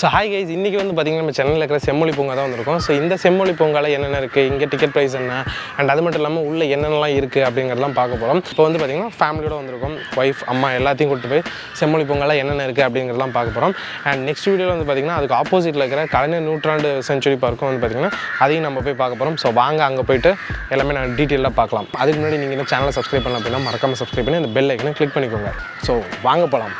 So hi guys இன்றைக்கி வந்து பார்த்திங்கன்னா நம்ம சென்னையில் இருக்கிற செம்மொழி பூங்கா தான் வந்திருக்கோம். ஸோ இந்த செம்மொழி பூங்கால என்னென்ன இருக்குது இங்கே டிக்கெட் ப்ரைஸ் என்ன அண்ட் அது மட்டும் இல்லாமல் உள்ளே என்னென்னலாம் இருக்குது அப்படிங்கிறதெல்லாம் பார்க்க போகிறோம் இப்போ வந்து பார்த்திங்கன்னா ஃபேமிலியோட வந்திருக்கோம் ஒய்ஃப் அம்மா எல்லாத்தையும் கூட்டு போய் செம்மொழி பூங்காவில் என்னென்ன இருக்குது அப்படிங்கிறதெல்லாம் பார்க்க போகிறோம் அண்ட் நெக்ஸ்ட் வீடியோவில் வந்து பார்த்திங்கன்னா அதுக்கு ஆப்போசிட்டில் இருக்கிற கலைஞர் நூற்றாண்டு செஞ்சுரி பார்க்கும் வந்து பார்த்திங்கன்னா அதையும் நம்ம போய் பார்க்க போகிறோம் ஸோ வாங்க அங்கே போயிட்டு எல்லாமே நான் டீட்டெயிலாக பார்க்கலாம். அதுக்கு முன்னாடி நீங்கள் இன்னும் சேனலை சப்ஸ்கிரைப் பண்ணலாம் அப்படின்னா மறக்காமல் சப்ஸ்கிரைப் பண்ணி அந்த பெல் ஐக்கனை கிளிக் பண்ணிக்கோங்க. ஸோ வாங்க போகலாம்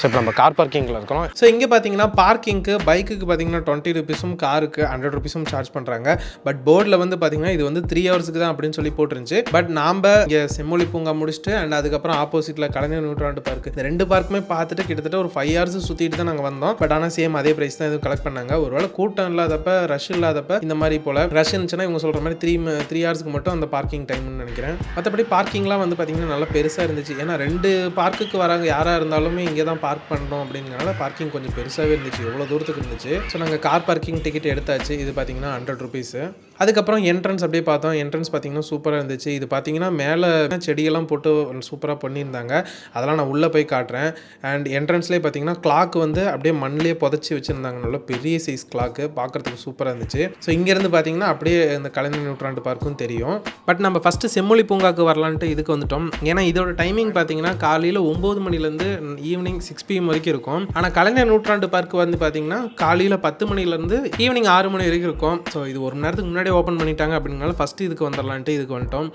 ஸோ இப்போ நம்ம கார் பார்க்கிங்கில் இருக்கிறோம் ஸோ இங்கே பார்த்தீங்கன்னா பார்க்கிங்க்கு பைக்குக்கு பார்த்தீங்கன்னா டுவெண்ட்டி ருபீஸும் காருக்கு ஹண்ட்ரட் ருபீஸும் சார்ஜ் பண்ணுறாங்க பட் போர்டில் வந்து பார்த்தீங்கன்னா இது வந்து த்ரீ ஹவர்ஸுக்கு தான் அப்படின்னு சொல்லி போட்டுருந்துச்சு. பட் நாம் இங்கே செம்மொழி பூங்கா முடிச்சுட்டு அண்ட் அதுக்கப்புறம் ஆப்போசிட்டில் கலைஞர் நூற்றாண்டு பார்க் இந்த ரெண்டு பார்க்குமே பார்த்துட்டு கிட்டத்தட்ட ஒரு ஃபைவ் ஹவர்ஸ் சுற்றிட்டு தான் நாங்கள் வந்தோம். பட் ஆனால் சேம் அதே ப்ரைஸ் தான் எதுவும் கலெக்ட் பண்ணாங்க. ஒருவேளை கூட்டம் இல்லாதப்ப ரஷ் இல்லாதப்ப இந்த மாதிரி போல். ரஷ் இருந்துச்சுன்னா இவங்க சொல்கிற மாதிரி த்ரீ த்ரீ ஹவர்ஸ்க்கு மட்டும் அந்த பார்க்கிங் டைம்னு நினைக்கிறேன். மற்றபடி பார்க்கிங்லாம் வந்து பார்த்தீங்கன்னா நல்லா பெருசாக இருந்துச்சு. ஏன்னா ரெண்டு பார்க்குக்கு வராங்க யாராக இருந்தாலுமே இங்கே தான் பார்க் பண்ணுறோம் அப்படிங்கிறனால பார்க்கிங் கொஞ்சம் பெருசாகவே இருந்துச்சு. எவ்வளோ தூரத்துக்கு இருந்துச்சு? ஸோ நாங்கள் கார் பார்க்கிங் டிக்கெட் எடுத்தாச்சு. இது பார்த்தீங்கன்னா ஹண்ட்ரட் ருபீஸு அதுக்கப்புறம் என்ட்ரன்ஸ் அப்படியே பார்த்தோம். என்ட்ரன்ஸ் பார்த்தீங்கன்னா சூப்பராக இருந்துச்சு. இது பார்த்தீங்கன்னா மேலே செடியெல்லாம் போட்டு சூப்பராக பண்ணியிருந்தாங்க. அதெல்லாம் நான் உள்ளே போய் காட்டுறேன். அண்ட் என்ட்ரன்ஸ்லேயே பார்த்தீங்கன்னா கிளாக் வந்து அப்படியே மண்ணிலே புதைச்சி வச்சுருந்தாங்க. நல்ல பெரிய சைஸ் கிளாக்கு பார்க்குறதுக்கு சூப்பராக இருந்துச்சு. ஸோ இங்கேருந்து பார்த்தீங்கன்னா அப்படியே இந்த கலைஞர் நூற்றாண்டு பார்க்கும் தெரியும். பட் நம்ம ஃபஸ்ட்டு செம்மொழி பூங்காக்கு வரலான்ட்டு இதுக்கு வந்துட்டோம். ஏன்னா இதோட டைமிங் பார்த்தீங்கன்னா காலையில் ஒம்பது மணிலேருந்து ஈவினிங் சிக்ஸ் பிஎம் வரைக்கும் இருக்கும். ஆனால் கலைஞர் நூற்றாண்டு பார்க் வந்து பார்த்தீங்கன்னா காலையில் பத்து மணிலேருந்து ஈவினிங் ஆறு மணி வரைக்கும் இருக்கும். ஸோ இது ஒரு மணி நேரத்துக்கு முன்னாடியே ஓப்பன் பண்ணிட்டாங்க அப்படிங்கனால ஃபஸ்ட்டு இதுக்கு வந்துடலான்ட்டு இதுக்கு வந்துட்டோம்.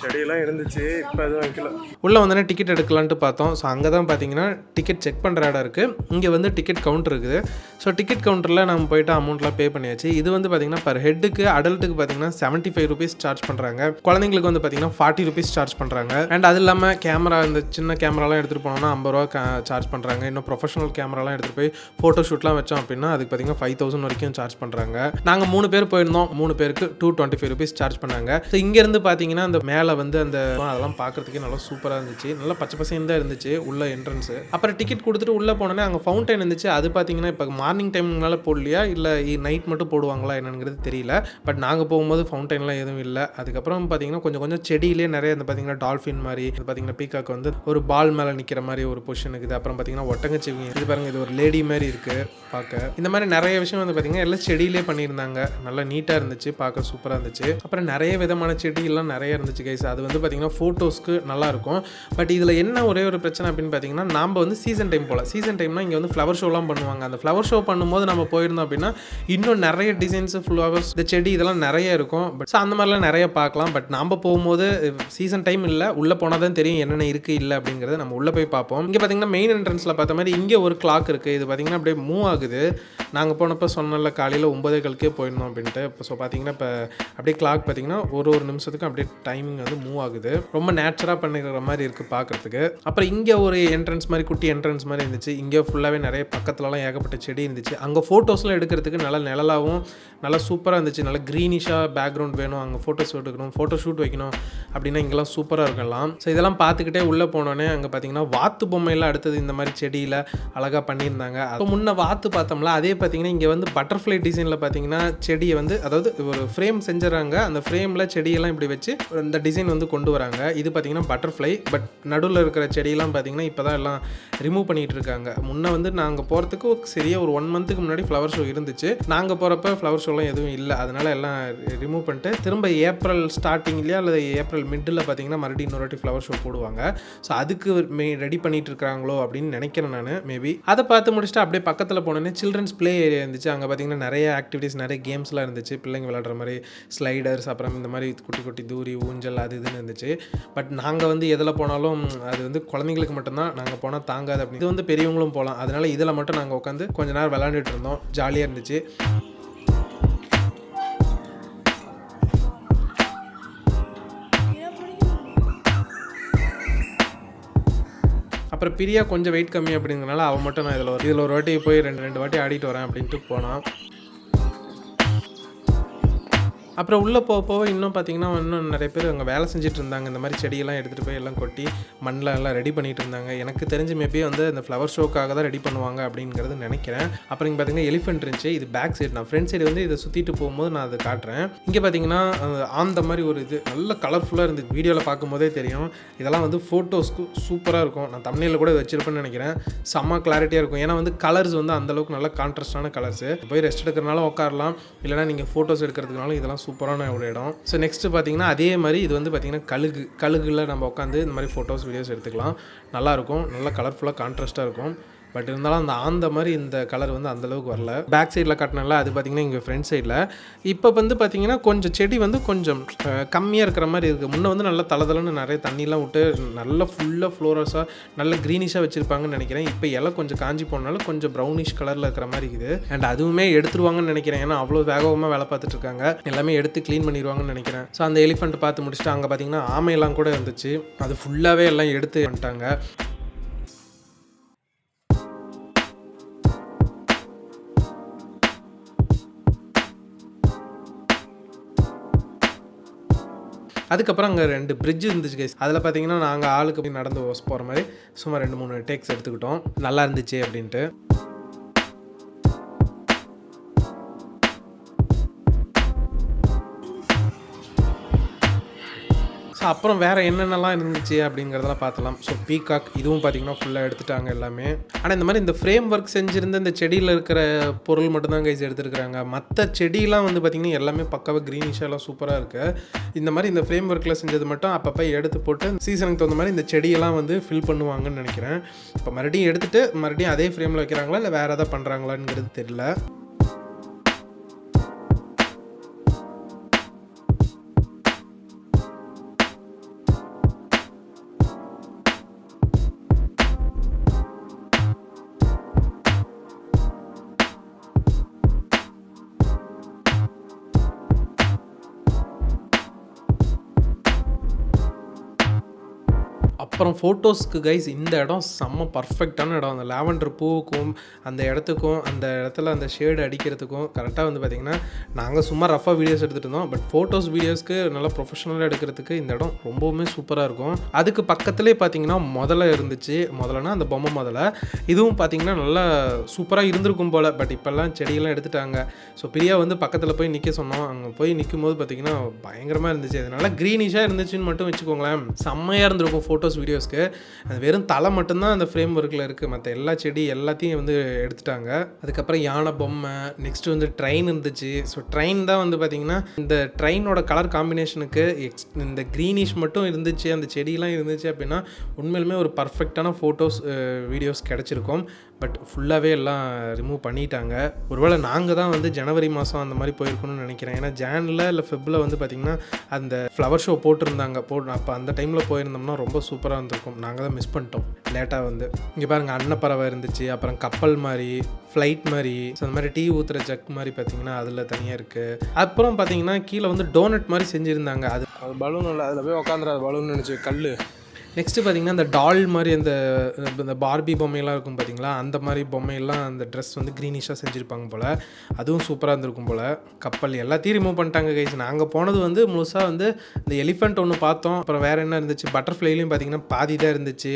செடியெல்லாம் இருந்துச்சு இப்போ எதுவும் வைக்கல. உள்ளே வந்தோடனே டிக்கெட் எடுக்கலான்ட்டு பார்த்தோம். ஸோ அங்கே தான் பார்த்தீங்கன்னா டிக்கெட் செக் பண்ணுற இடம் இருக்குது இங்கே வந்து டிக்கெட் கவுண்டர் இருக்குது. ஸோ டிக்கெட் கவுண்டரில் நம்ம போயிட்டு அமௌண்ட்லாம் பே பண்ணியாச்சு. இது வந்து பார்த்தீங்கன்னா பர் ஹெட்டுக்கு அடல்ட்டுக்கு பார்த்தீங்கன்னா செவன்ட்டி ஃபைவ் ருபீஸ் சார்ஜ் பண்ணுறாங்க குழந்தைங்களுக்கு வந்து பார்த்தீங்கன்னா ஃபார்ட்டி ருபீஸ் சார்ஜ் பண்ணுறாங்க அண்ட் அது இல்லாமல் கேமரா இந்த சின்ன கேமராலாம் எடுத்துகிட்டு போனோம்னா ஐம்பது ரூபா சார்ஜ் பண்ணுறாங்க இன்னும் ப்ரொஃபஷனல் கேமராலாம் எடுத்துகிட்டு போய் ஃபோட்டோ ஷூட்லாம் வச்சோம் அப்படின்னா அதுக்கு பார்த்தீங்கன்னா ஃபைவ் தௌசண்ட் வரைக்கும் சார்ஜ் பண்ணுறாங்க நாங்கள் மூணு பேர் போயிருந்தோம். மூணு பேருக்கு two twenty five rupees charge பண்ணாங்க ஸோ இங்கேருந்து பார்த்தீங்கன்னா அந்த மேலே மேலே வந்து அந்த அதெல்லாம் பார்க்கறதுக்கே நல்லா சூப்பராக இருந்துச்சு. நல்லா பச்சை பசங்க தான் இருந்துச்சு உள்ள என்ட்ரன்ஸு அப்புறம் டிக்கெட் கொடுத்துட்டு உள்ளே போனோன்னே அங்கே ஃபவுண்டைன் இருந்துச்சு. அது பார்த்தீங்கன்னா இப்போ மார்னிங் டைம்னால போடலையா? இல்லை நைட் மட்டும் போடுவாங்களா என்னங்கிறது தெரியல. பட் நாங்கள் போகும்போது ஃபவுண்டைன்லாம் எதுவும் இல்லை. அதுக்கப்புறம் பார்த்தீங்கன்னா கொஞ்சம் கொஞ்சம் செடியிலே நிறைய இந்த பார்த்தீங்கன்னா டால்ஃபின் மாதிரி இது பார்த்தீங்கன்னா பீகாக் வந்து ஒரு பால் மேலே நிற்கிற மாதிரி ஒரு பொசிஷன் இருக்குது. அப்புறம் பார்த்தீங்கன்னா ஒட்டங்கச்சிவிங்க இது பாருங்கள் இது ஒரு லேடி மாதிரி இருக்குது பார்க்க. இந்த மாதிரி நிறைய விஷயம் வந்து பார்த்தீங்கன்னா எல்லாம் செடியிலே பண்ணியிருந்தாங்க. நல்லா நீட்டாக இருந்துச்சு. பார்க்க சூப்பராக இருந்துச்சு. அப்புறம் நிறைய விதமான செடியெல்லாம் நிறைய இருந்துச்சு கைஸ் அது வந்து பார்த்திங்கன்னா ஃபோட்டோஸ்க்கு நல்லாயிருக்கும். பட் இதில் என்ன ஒரே ஒரு பிரச்சனை அப்படின்னு பார்த்தீங்கன்னா நாம் வந்து சீசன் டைம் போகலாம் சீசன் டைம்னா இங்கே வந்து ஃப்ளவர் ஷோலாம் பண்ணுவாங்க. அந்த ஃப்ளவர் ஷோ பண்ணும்போது நம்ம போயிருந்தோம் அப்படின்னா இன்னும் நிறைய டிசைன்ஸ் ஃப்ளவர்ஸ் இந்த செடி இதெல்லாம் நிறைய இருக்கும். பட் ஸோ அந்த மாதிரிலாம் நிறைய பார்க்கலாம். பட் நாம் போகும்போது சீசன் டைம் இல்லை உள்ளே போனால் தான் தெரியும் என்னென்ன இருக்குது இல்லை அப்படிங்கிறத நம்ம உள்ளே போய் பார்ப்போம். இங்கே பார்த்தீங்கன்னா மெயின் என்ட்ரன்ஸில் பார்த்த மாதிரி இங்கே ஒரு கிளாக் இருக்குது இது பார்த்திங்கன்னா அப்படியே மூவ் ஆகுது. நாங்கள் போனப்போ சொன்னல காலையில் ஒன்பதே கழுக்கே போயிருந்தோம் அப்படின்ட்டு. இப்போ ஸோ பார்த்தீங்கன்னா இப்போ அப்படியே கிளாக் பார்த்தீங்கன்னா ஒரு ஒரு நிமிஷத்துக்கும் அப்படியே டைமிங் வந்து மூவ் ஆகுது. ரொம்ப நேச்சராக பண்ணிக்கிற மாதிரி இருக்குது பார்க்குறதுக்கு அப்புறம் இங்கே ஒரு என்ட்ரன்ஸ் மாதிரி குட்டி என்ட்ரன்ஸ் மாதிரி இருந்துச்சு. இங்கே ஃபுல்லாகவே நிறைய பக்கத்துலலாம் ஏகப்பட்ட செடி இருந்துச்சு. அங்கே ஃபோட்டோஸ்லாம் எடுக்கிறதுக்கு நல்லா நிழலாகவும் நல்லா சூப்பராக இருந்துச்சு. நல்லா க்ரீனிஷாக பேக்ரவுண்ட் வேணும். அங்கே ஃபோட்டோஸ் எடுக்கணும் ஃபோட்டோ ஷூட் வைக்கணும் அப்படின்னா இங்கெல்லாம் சூப்பராக இருக்கலாம். ஸோ இதெல்லாம் பார்த்துக்கிட்டே உள்ளே போனோடனே அங்கே பார்த்தீங்கன்னா வாத்து பொம்மையெல்லாம் அடுத்தது இந்த மாதிரி செடியில் அழகாக பண்ணியிருந்தாங்க. அப்போ முன்ன வாத்து பார்த்தோம்ல அதே பார்த்தீங்கன்னா இங்கே வந்து பட்டர்ஃப்ளை டிசைனில் பார்த்தீங்கன்னா செடியை வந்து அதாவது ஒரு ஃப்ரேம் செஞ்சுறாங்க. அந்த ஃப்ரேமில் செடியெல்லாம் இப்படி வச்சு இந்த டிசைன் வந்து கொண்டு வராங்க. இது பார்த்தீங்கன்னா பட்டர்ஃப்ளை பட் நடுவில் இருக்கிற செடியெல்லாம் பார்த்தீங்கன்னா இப்போ தான் எல்லாம் ரிமூவ் பண்ணிகிட்டு இருக்காங்க. முன்னே வந்து நாங்கள் போகிறதுக்கு சரியாக ஒரு ஒன் மந்த்துக்கு முன்னாடி ஃப்ளவர் ஷோ இருந்துச்சு. நாங்கள் போகிறப்ப ஃப்ளவர் ஷோலாம் எதுவும் இல்லை. அதனால் எல்லாம் ரிமூவ் பண்ணிட்டு திரும்ப ஏப்ரல் ஸ்டார்டிங்லேயே அல்லது ஏப்ரல் மிட்டில் பார்த்தீங்கன்னா மறுபடியும் இன்னொரு வாட்டி ஃப்ளவர் ஷோ போடுவாங்க. ஸோ அதுக்கு மெ ரெடி பண்ணிகிட்டு இருக்கிறாங்களோ அப்படின்னு நினைக்கிறேன் நான் மேபி அதை பார்த்து முடிச்சுட்டு அப்படியே பக்கத்தில் போனோன்னே சில்ட்ரன்ஸ் ப்ளே ஏரியா இருந்துச்சு. அங்கே பார்த்தீங்கன்னா நிறைய ஆக்டிவிட்டீஸ் நிறைய கேம்ஸ்லாம் இருந்துச்சு. பிள்ளைங்க விளாட்ற மாதிரி ஸ்லைடர்ஸ் அப்புறம் இந்த மாதிரி குட்டி குட்டி தூரி ஊஞ்சல் அது இதுன்னு இருந்துச்சு. பட் நாங்கள் வந்து எதில் போனாலும் அது வந்து குழந்தைங்களுக்கு மட்டும்தான். நாங்கள் போனால் தாங்காது அப்படின்னு. இது வந்து பெரியவங்களும் போகலாம் அதனால இதில் மட்டும் நாங்கள் உட்காந்து கொஞ்ச நேரம் விளாண்டுட்டு இருந்தோம். ஜாலியாக இருந்துச்சு. அப்புறம் பிரியா கொஞ்சம் வெயிட் கம்மி அப்படிங்கிறனால அவன் மட்டும் நான் இதில் ஒரு இதில் ஒரு வாட்டி போய் ரெண்டு ரெண்டு வாட்டி ஆடிட்டு வரேன் அப்படின்ட்டு போனான். அப்புறம் உள்ளே போக போக இன்னும் பார்த்தீங்கன்னா இன்னும் நிறைய பேர் அங்கே வேலை செஞ்சுட்டு இருந்தாங்க. இந்த மாதிரி செடியெல்லாம் எடுத்துகிட்டு போய் எல்லாம் கொட்டி மண்ணில் எல்லாம் ரெடி பண்ணிட்டு இருந்தாங்க. எனக்கு தெரிஞ்ச மேபி வந்து அந்த ஃப்ளவர் ஷோக்காக தான் ரெடி பண்ணுவாங்க அப்படிங்கிறது நினைக்கிறேன். அப்புறம் இங்கே பார்த்தீங்கன்னா எலிஃபென்ட் இருந்துச்சு. இது பேக் சைடு நான் ஃப்ரண்ட் சைடு வந்து இதை சுற்றிட்டு போகும்போது நான் அதை காட்டுறேன். இங்கே பார்த்தீங்கன்னா ஆந்த மாதிரி ஒரு இது. நல்ல கலர்ஃபுல்லாக இருந்துச்சு. வீடியோவில் பார்க்கும்போதே தெரியும். இதெல்லாம் வந்து ஃபோட்டோஸ்க்கு சூப்பராக இருக்கும். நான் தமிழில் கூட இதை வச்சிருப்பேன்னு நினைக்கிறேன். செம்ம கிளாரிட்டியாக இருக்கும். ஏன்னா வந்து கலர்ஸ் வந்து அந்தளவுக்கு நல்லா கான்ட்ராஸ்டான கலர்ஸு போய் ரெஸ்ட் எடுக்கிறனால உட்காரலாம். இல்லைனா நீங்கள் ஃபோட்டோஸ் எடுக்கிறதுனாலும் இதெல்லாம் சூப்பரான ஒரு இடம். ஸோ நெக்ஸ்ட்டு பார்த்தீங்கன்னா அதே மாதிரி இது வந்து பார்த்தீங்கன்னா கழுகு. கழுகுல நம்ம உட்காந்து இந்த மாதிரி ஃபோட்டோஸ் வீடியோஸ் எடுத்துக்கலாம். நல்லாயிருக்கும் நல்லா கலர்ஃபுல்லாக கான்ட்ராஸ்ட்டாக இருக்கும். பட் இருந்தாலும் அந்த ஆந்த மாதிரி இந்த கலர் வந்து அந்தளவுக்கு வரல. பேக் சைடில் கட்டினால அது பார்த்தீங்கன்னா இங்கே ஃப்ரண்ட் சைடில் இப்போ வந்து பார்த்தீங்கன்னா கொஞ்சம் செடி வந்து கொஞ்சம் கம்மியாக இருக்கிற மாதிரி இருக்குது முன்னே வந்து நல்லா தளதளன்னு நிறைய தண்ணிலாம் விட்டு நல்லா ஃபுல்லாக ஃப்ளோரஸாக நல்ல க்ரீனிஷாக வச்சுருப்பாங்கன்னு நினைக்கிறேன். இப்போ இலை கொஞ்சம் காஞ்சி போனாலும் கொஞ்சம் ப்ரௌனிஷ் கலரில் இருக்கிற மாதிரி இருக்குது. அண்ட் அதுவுமே எடுத்துருவாங்கன்னு நினைக்கிறேன். ஏன்னா அவ்வளோ வேகமாக வேலை பார்த்துட்டு இருக்காங்க. எல்லாமே எடுத்து க்ளீன் பண்ணிடுவாங்கன்னு நினைக்கிறேன். ஸோ அந்த எலிஃபெண்ட் பார்த்து முடிச்சுட்டு அங்கே பார்த்தீங்கன்னா ஆமையெல்லாம் கூட இருந்துச்சு. அது ஃபுல்லாகவே எல்லாம் எடுத்து வந்துட்டாங்க. அதுக்கப்புறம் அங்கே ரெண்டு பிரிட்ஜ் இருந்துச்சு கைஸ் அதில் பார்த்தீங்கன்னா நாங்கள் ஆளுக்கு அப்படி நடந்து போகிற மாதிரி சும்மா ரெண்டு மூணு டேக்ஸ் எடுத்துக்கிட்டோம். நல்லா இருந்துச்சு அப்படின்ட்டு. ஸோ அப்புறம் வேறு என்னென்னலாம் இருந்துச்சு அப்படிங்கிறதெல்லாம் பார்த்தலாம் ஸோ பீகாக் இதுவும் பார்த்தீங்கன்னா ஃபுல்லாக எடுத்துட்டாங்க எல்லாமே. ஆனால் இந்த மாதிரி இந்த ஃப்ரேம் ஒர்க் செஞ்சுருந்த இந்த செடியில் இருக்கிற பொருள் மட்டும்தான் கைஸ் எடுத்துருக்குறாங்க. மற்ற செடியெலாம் வந்து பார்த்திங்கன்னா எல்லாமே பக்காவாக க்ரீனிஷாக எல்லாம் சூப்பராக இருக்குது இந்த மாதிரி இந்த ஃப்ரேம் ஒர்க்கில் செஞ்சது மட்டும் அப்பப்போ எடுத்து போட்டு சீசனுக்கு தகுந்த மாதிரி இந்த செடியெல்லாம் வந்து ஃபில் பண்ணுவாங்கன்னு நினைக்கிறேன். இப்போ மறுபடியும் எடுத்துகிட்டு மறுபடியும் அதே ஃப்ரேமில் வைக்கிறாங்களா? இல்லை வேறு எதாவது பண்ணுறாங்களாங்கிறது தெரியல. அப்புறம் ஃபோட்டோஸ்க்கு கைஸ் இந்த இடம் செம்ம பர்ஃபெக்டான இடம். அந்த லாவெண்டர் பூவுக்கும் அந்த இடத்துக்கும் அந்த இடத்துல அந்த ஷேடு அடிக்கிறதுக்கும் கரெக்டாக வந்து பார்த்திங்கன்னா நாங்கள் சும்மா ரஃபாக வீடியோஸ் எடுத்துகிட்டு இருந்தோம். பட் ஃபோட்டோஸ் வீடியோஸ்க்கு நல்லா ப்ரொஃபஷனலாக எடுக்கிறதுக்கு இந்த இடம் ரொம்பவுமே சூப்பராக இருக்கும். அதுக்கு பக்கத்துலேயே பார்த்தீங்கன்னா முதல்ல இருந்துச்சு. முதலனா அந்த பொம்மை முதல்ல இதுவும் பார்த்தீங்கன்னா நல்லா சூப்பராக இருந்திருக்கும் போல். பட் இப்போல்லாம் செடியெல்லாம் எடுத்துட்டாங்க. ஸோ பிரியா வந்து பக்கத்தில் போய் நிற்க சொன்னோம் அங்கே போய் நிற்கும் போது பார்த்தீங்கன்னா பயங்கரமாக இருந்துச்சு. அதனால க்ரீனிஷாக இருந்துச்சுன்னு மட்டும் வச்சுக்கோங்களேன். செம்மையாக இருந்திருக்கும் ஃபோட்டோஸ் வீடியோஸ்க்கு. அது வெறும் தலை மட்டும்தான் அந்த ஃப்ரேம் ஒர்க்கில் இருக்குது மற்ற எல்லா செடி எல்லாத்தையும் வந்து எடுத்துட்டாங்க. அதுக்கப்புறம் யானை பொம்மை நெக்ஸ்ட்டு வந்து ட்ரெயின் இருந்துச்சு. ஸோ ட்ரெயின் தான் வந்து பார்த்திங்கன்னா இந்த ட்ரெயினோட கலர் காம்பினேஷனுக்கு எக்ஸ் இந்த க்ரீனிஷ் மட்டும் இருந்துச்சு அந்த செடியெலாம் இருந்துச்சு அப்படின்னா உண்மையிலுமே ஒரு பர்ஃபெக்டான ஃபோட்டோஸ் வீடியோஸ் கிடச்சிருக்கும். பட் ஃபுல்லாகவே எல்லாம் ரிமூவ் பண்ணிட்டாங்க. ஒருவேளை நாங்கள் தான் வந்து ஜனவரி மாதம் அந்த மாதிரி போயிருக்கணும்னு நினைக்கிறேன். ஏன்னா ஜானில் இல்லை ஃபெப்பில் வந்து பார்த்திங்கன்னா அந்த ஃப்ளவர் ஷோ போட்டிருந்தாங்க. போ அப்போ அந்த டைமில் போயிருந்தோம்னா ரொம்ப சூப்பராக இருந்திருக்கும். நாங்கள் தான் மிஸ் பண்ணிட்டோம். லேட்டாக வந்து. இங்கே பாருங்கள் அன்னப்பறவை இருந்துச்சு. அப்புறம் கப்பல் மாதிரி ஃப்ளைட் மாதிரி ஸோ அந்த மாதிரி டீ ஊற்றுற ஜக் மாதிரி பார்த்தீங்கன்னா அதில் தனியாக இருக்குது அப்புறம் பார்த்தீங்கன்னா கீழே வந்து டோனட் மாதிரி செஞ்சுருந்தாங்க. அது அது பலூன் இல்லை. அதில் போய் உட்காந்துரு பலூன் நினச்சி கல் நெக்ஸ்ட்டு பார்த்தீங்கன்னா அந்த டால் மாதிரி அந்த இந்த பார்பி பொம்மையெல்லாம் இருக்கும் பார்த்தீங்களா? அந்த மாதிரி பொம்மையெல்லாம் அந்த ட்ரெஸ் வந்து க்ரீனிஷாக செஞ்சுருப்பாங்க போல். அதுவும் சூப்பராக இருந்திருக்கும் போல். கப்பல் எல்லாத்தையும் ரிமூவ் பண்ணிட்டாங்க கைஸ் நாங்கள் போனது வந்து முழுசாக வந்து இந்த எலிஃபெண்ட் ஒன்று பார்த்தோம். அப்புறம் வேறு என்ன இருந்துச்சு? பட்டர்ஃப்ளைலையும் பார்த்தீங்கன்னா பாதி தான் இருந்துச்சு.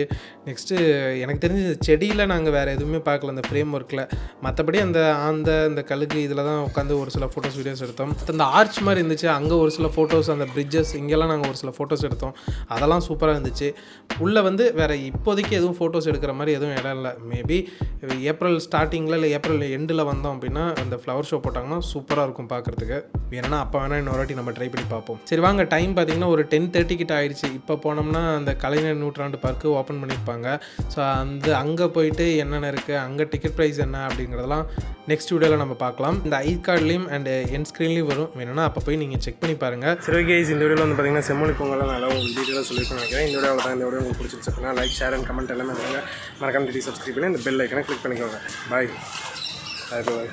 நெக்ஸ்ட்டு எனக்கு தெரிஞ்சு இந்த செடியில் நாங்கள் வேறு எதுவுமே பார்க்கல அந்த ஃப்ரேம் ஒர்க்கில் மற்றபடி அந்த அந்த அந்த கழுகு இதில் தான் உட்காந்து ஒரு சில ஃபோட்டோஸ் வீடியோஸ் எடுத்தோம். அந்த ஆர்ச் மாதிரி இருந்துச்சு. அங்கே ஒரு சில ஃபோட்டோஸ் அந்த பிரிட்ஜஸ் இங்கெல்லாம் நாங்கள் ஒரு சில ஃபோட்டோஸ் எடுத்தோம். அதெல்லாம் சூப்பராக இருந்துச்சு. உள்ளே வந்து வேறு இப்போதைக்கு எதுவும் ஃபோட்டோஸ் எடுக்கிற மாதிரி எதுவும் இடம் இல்லை. மேபி ஏப்ரல் ஸ்டார்டிங்கில் இல்லை ஏப்ரல் எண்டில் வந்தோம் அப்படின்னா அந்த ஃப்ளவர் ஷோ போட்டாங்கன்னா சூப்பராக இருக்கும் பார்க்குறதுக்கு. வேணும்னா அப்போ வேணால் இன்னொரு வாட்டி நம்ம ட்ரை பண்ணி பார்ப்போம். சரி வாங்க. டைம் பார்த்தீங்கன்னா ஒரு டென் தேர்ட்டி கிட்ட ஆயிடுச்சு. இப்போ போனோம்னா அந்த கலைஞர் நூற்றாண்டு பார்க்கு ஓப்பன் பண்ணியிருப்பாங்க. ஸோ அந்த அங்கே போயிட்டு என்னென்ன இருக்குது அங்கே டிக்கெட் ப்ரைஸ் என்ன அப்படிங்கிறதெல்லாம் நெக்ஸ்ட் வீடியோவில் நம்ம பார்க்கலாம். இந்த ஐ கார்ட்லேயும் அண்ட் என் ஸ்க்ரீன்லேயும் வரும். வேணும்னா அப்போ போய் நீங்கள் செக் பண்ணி பாருங்கள் சரி ஓகே இந்த வீடியோவில் வந்து பார்த்தீங்கன்னா செம்மொழி பொங்கலாம் நல்லா டீட்டெயிலாக சொல்லியிருக்கேன் நினைக்கிறேன். இந்த வீடியோவில் தான் இந்த வீடியோ உங்களுக்கு பிடிச்சிருச்சு அப்படின்னா லைக் ஷேர் அண்ட் கமெண்ட் எல்லாமே பண்ணுங்கள் மறக்காம டிடி சப்ஸ்கிரைப் பண்ணி இந்த பெல் ஐக்கனை கிளிக் பண்ணிக்கோங்க. பாய் பாய் பாய்